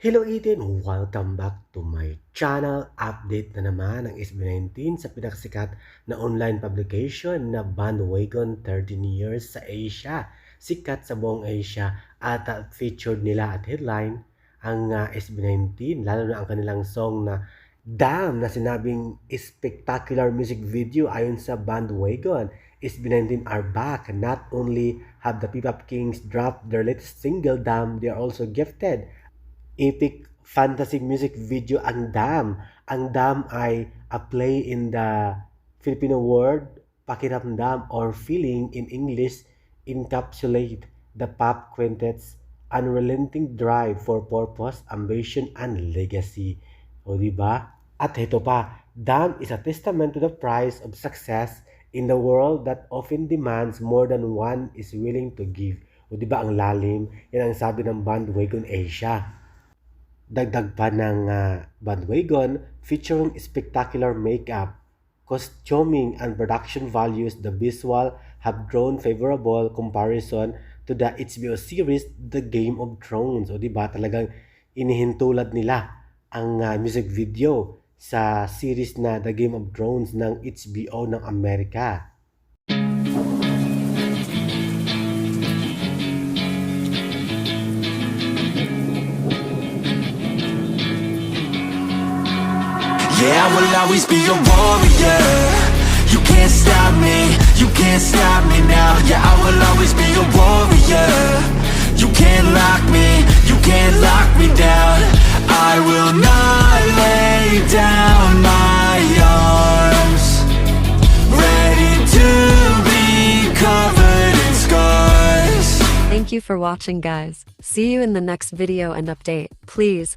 Hello Eden! Welcome back to my channel. Update na naman ang SB19 sa pinakasikat na online publication na Bandwagon 13 Years sa Asia. Sikat sa buong Asia at uh, featured nila at headline ang uh, SB19 lalo na ang kanilang song na Damn na sinabing spectacular music video ayon sa Bandwagon. SB19 are back. Not only have the P-Pop Kings dropped their latest single Damn, they are also gifted epic fantasy music video ang Dam. Ang Dam ay a play in the Filipino word pakiramdam or feeling in English encapsulate the pop quintet's unrelenting drive for purpose, ambition, and legacy. O di ba? At ito pa, Dam is a testament to the price of success in the world that often demands more than one is willing to give. O di ba ang lalim? Yan ang sabi ng Bandwagon Asia. Dagdag pa ng ah, bandwagon featuring spectacular makeup, costuming, and production values, the visual have drawn favorable comparison to the HBO series The Game of Thrones. O di ba talagang inihintulad nila ang ah, music video sa series na The Game of Thrones ng HBO ng Amerika. Yeah, I will always be a warrior. You can't stop me, you can't stop me now. Yeah, I will always be a warrior. You can't lock me, you can't lock me down. I will not lay down my arms. Ready to be covered in scars. Thank you for watching guys. See you in the next video and update. Please,